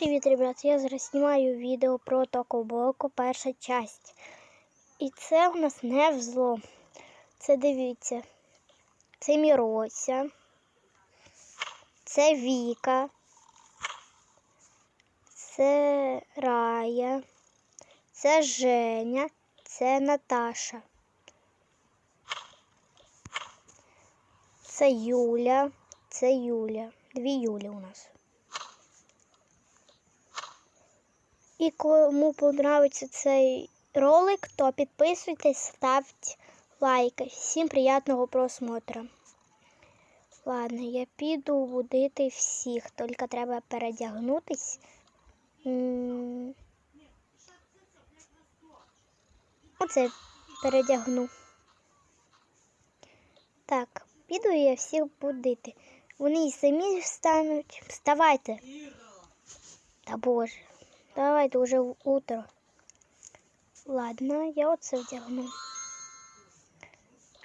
привіт, ребят! Я зараз знімаю відео про Токобоко, перша часть. І це в нас не взлом. Це дивіться. Це Мірося. Це Віка. Це Рая. Це Женя. Це Наташа. Це Юля. Це Юля. Дві Юлі у нас. І кому подобається цей ролик, то підписуйтесь, ставте лайки. Всім приємного просмотру. Ладно, я піду будити всіх, тільки треба передягнутись. Оце передягну. Так, піду я всіх будити. Вони і самі встануть. Вставайте. Та боже. Давайте уже в утро. Ладно, я оце вдягну.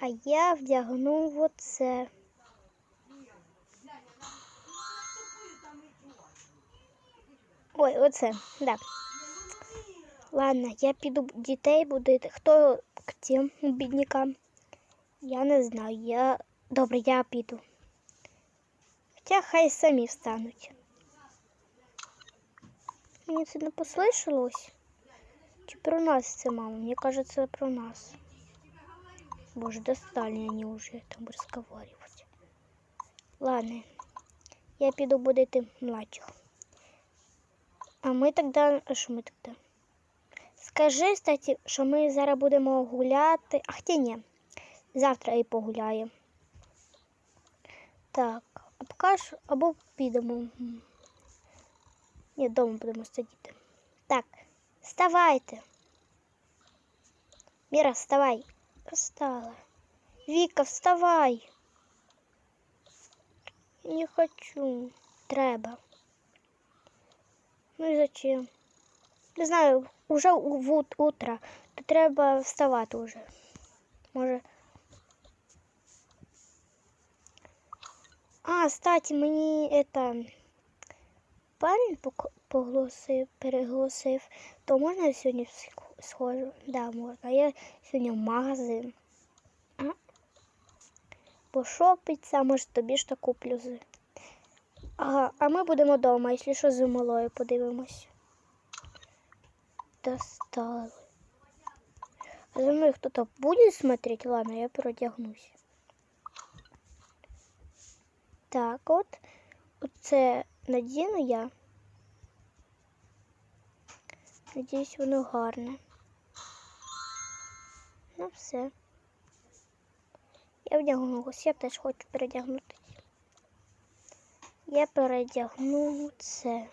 А я вдягну оце. Ой, оце, да. Ладно, я піду дітей будити. Хто к тим біднякам? Я не знаю. Я... Добре, я піду. Хоча хай самі встануть. Мені це не послышалось? Чи про нас це, мама? Мне кажется, про нас. Боже, достали они уже там разговаривать. Ладно, я піду будити младших. А ми тогда... А що ми тогда? Скажи, кстати, що ми зараз будемо гуляти. А хоча ні. Завтра і погуляємо. Так, а поки або підемо. М. Ні, вдома будемо сидіти. Так, вставайте. Міра, вставай. Встала. Віка, вставай. Не хочу. Треба. Ну і зачем? Не знаю, уже в ут- утро. То треба вставати уже. Може. А, кстати, мені это парень поголосив, переголосив, то можна сьогодні сх- схожу? Да, можна. Я сьогодні в магазин. Пошопиться, може тобі ж то куплю. Ага, а ми будемо вдома, якщо що з малою подивимось. Достали. А за мною хто-то буде смотреть? Ладно, я продягнусь. Так, от. Оце надіну я. Надіюсь, воно гарне. Ну все. Я вдягнулась, я теж хочу передягнутися. Я передягну це.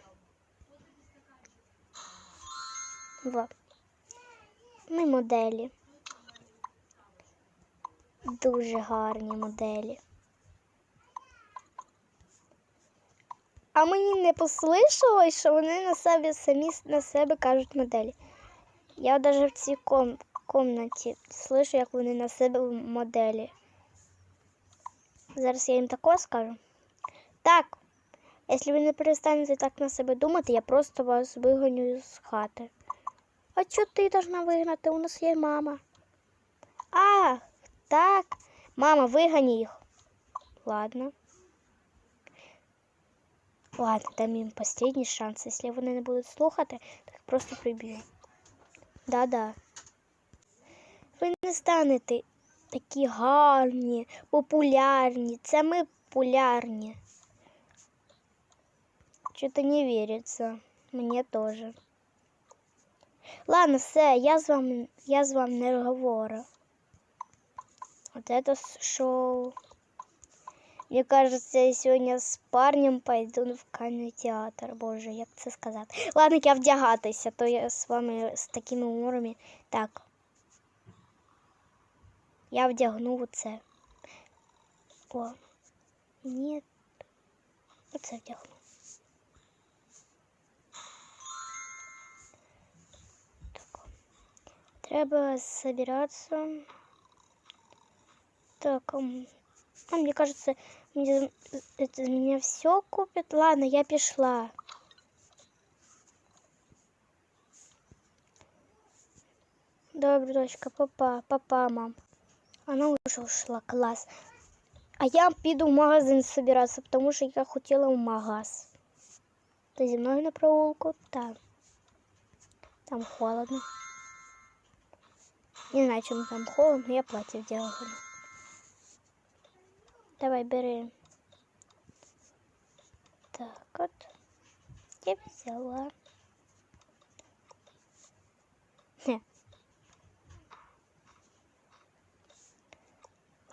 Во. Ми моделі. Дуже гарні моделі. А мені не послышалось, що вони на себе самі на себе кажуть моделі. Я навіть в цій ком комнаті слышу, як вони на себе моделі. Зараз я їм тако скажу. Так, якщо ви не перестанете так на себе думати, я просто вас вигоню з хати. А чого ти должна вигнати? У нас є мама. А, так. Мама, вигони їх. Ладно. Ладно, дам їм останній шанс. Якщо вони не будуть слухати, їх просто приб'ю. Да-да. Ви не станете такі гарні, популярні. Це ми популярні. Что-то не верится. Мне тоже. Ладно, все, я з вами, я з вами не говорю. Вот это шоу. Мне кажется, я сегодня с парнем пойду в кинотеатр. Боже, як це сказати. Ладно, я вдягатися, то я з вами з такими уморами. Так. Я вдягну це. О. Ні. Оце вдягну. Так. Треба собираться. Так, а мне кажется, это меня все купит. Ладно, я пришла. Добрый, дочка, папа, папа, мам. Она уже ушла, класс. А я пойду в магазин собираться, потому что я хотела в магаз. Ты зі на прогулку? да. Там холодно. Не знаю, чем там холодно, я платье делала. Давай, бери. Так, от. Я взяла.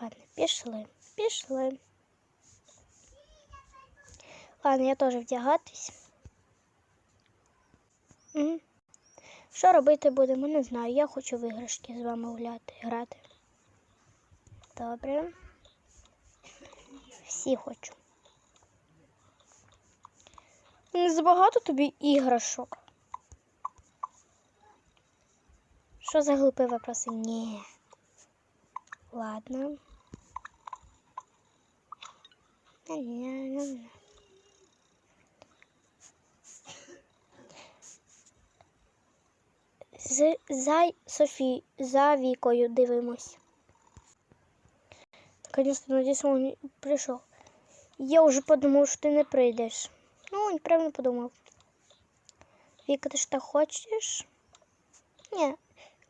Ладно, пішли, пішли. Ладно, я теж вдягатись. Що робити будемо, не знаю. Я хочу в іграшки з вами гуляти, грати. Добре. Всі хочу. Не забагато тобі іграшок. Що за глупі вопроси? Ні. Ладно. З за Софі, за Вікою дивимось. Наконец-то, надеюсь, он пришел. Я уже подумал, что ты не придешь. Ну, неправильно подумал. Вика, ты что хочешь? Не,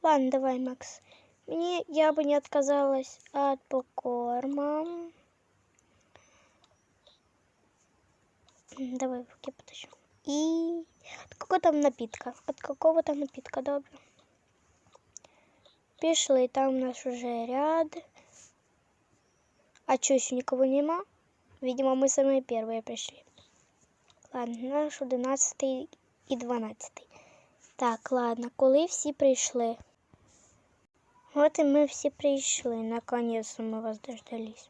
ладно, давай, Макс. Мне я бы не отказалась от покорма. Давай руки потащу. И от какого там напитка? От какого там напитка, добре. Пішли, там у нас уже ряд. А что, еще никого нема? Видимо, мы самые первые пришли. Ладно, наш 11 і 12. Так, ладно, коли всі прийшли? От і ми всі прийшли. Наконец-то ми вас дождались.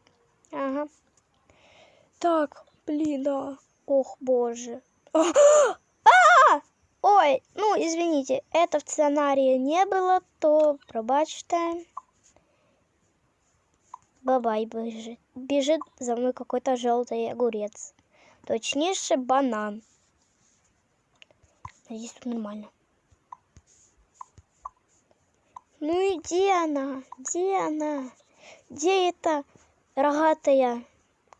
Ага. Так, блін, да. Ох, боже. А! А! Ой, ну, извините, это в сценарии не было, то пробачьте. Бабай бежит. Бежит за мной какой-то желтый огурец. Точнейший банан. Надеюсь, тут нормально. Ну и где она? Где она? Где эта рогатая,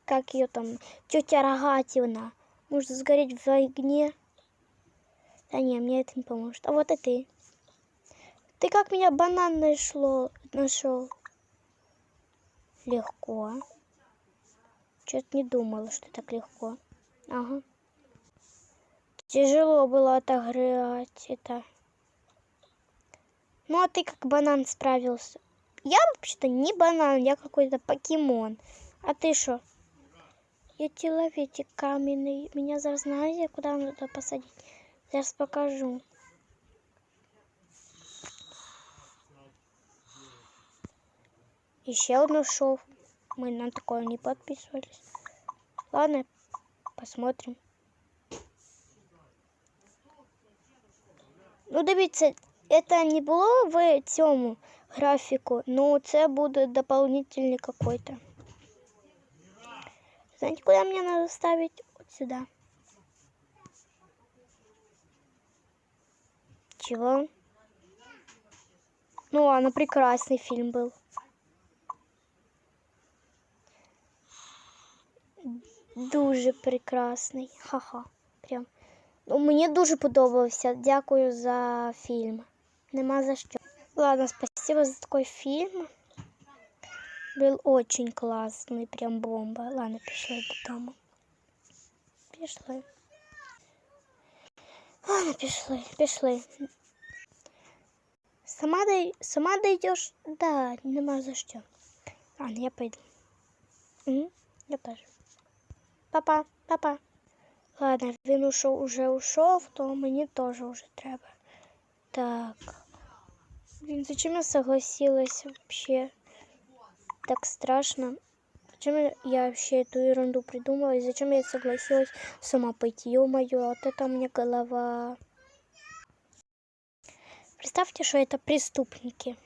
как ее там, тетя Рогатина? Может сгореть в огне? Да не, мне это не поможет. А вот и ты. Ты как меня банан нашло, нашел? Легко. Что-то не думала, что так легко. Ага. Тяжело было отогревать это. Ну, а ты как банан справился? Я вообще-то не банан, я какой-то покемон. А ты что? Я человечек каменный. Меня зараз знаете, куда надо посадить? Зараз покажу. Еще одно шоу. Мы на такое не подписывались. Ладно, посмотрим. Ну, дивіться, это не було в цьому графіку, ну це буде дополнительный какой-то. Знаете, куда мне надо ставить? Вот сюда. Чего? Ну ладно, прекрасный фильм был. Дуже прекрасний. Ха-ха. Прям. Ну, мені дуже подобався. Дякую за фільм. Нема за що. Ладно, спасибо за такой фильм. Был очень классный, прям бомба. Ладно, пішли додому. Пішли. Ладно, пішли, пішли. Сама, дой... Сама дойдешь? Да, нема за що. Ладно, я пойду. Угу, я тоже. Папа, папа. Ладно, він ушов, уже ушов, то мені теж уже треба. Так. Блин, зачем я согласилась вообще? Так страшно. Зачем я- я вообще эту ерунду придумала? И зачем я согласилась сама пойти? Ё-моё, вот это у меня голова. Представьте, что это преступники.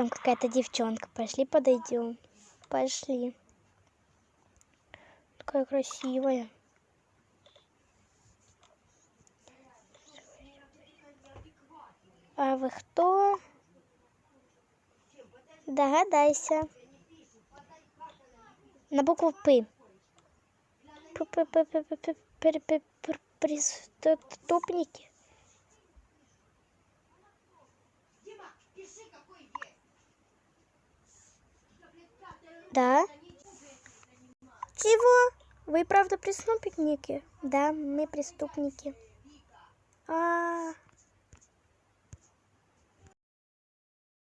Там какая-то девчонка. Пошли подойдем. Пошли. Такая красивая. А ви хто? Догадайся. На букву П. Преступники. Да. Чего? Вы правда преступники? Да, мы преступники. А,